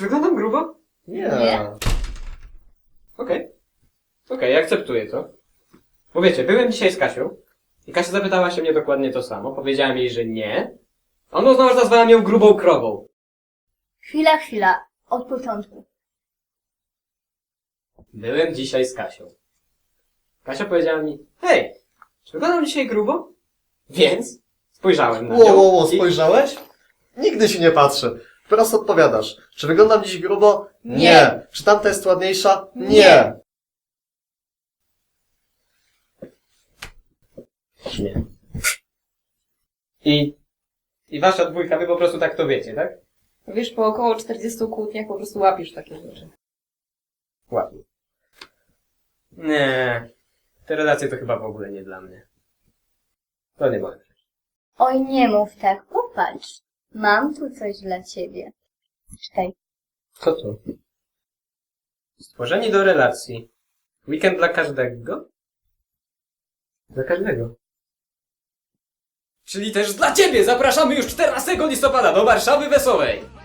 Czy wyglądam grubo? Nie. Nie. Okej. Okej, akceptuję to. Bo wiecie, byłem dzisiaj z Kasią i Kasia zapytała się mnie dokładnie to samo. Powiedziałem jej, że nie. A ona że nazwała mnie grubą krową. Chwila, chwila. Od początku. Byłem dzisiaj z Kasią. Kasia powiedziała mi, hej, czy wyglądam dzisiaj grubo? Więc spojrzałem na nią Ło, ło, ło, i... spojrzałeś? Nigdy się nie patrzę. Wprost odpowiadasz. Czy wyglądam dziś grubo? Nie. Czy tamta jest ładniejsza? Nie. Nie. I... I wasza dwójka, wy po prostu tak to wiecie, tak? Wiesz, po około 40 kłótniach po prostu łapisz takie rzeczy. Ładnie. Nie. Te relacje to chyba w ogóle nie dla mnie. To nie mogę. Oj, nie mów tak. Popatrz. Mam tu coś dla ciebie. Czekaj. Co to? Stworzenie do relacji. Weekend dla każdego? Dla każdego. Czyli też dla ciebie! Zapraszamy już 14 listopada do Warszawy Wesołej!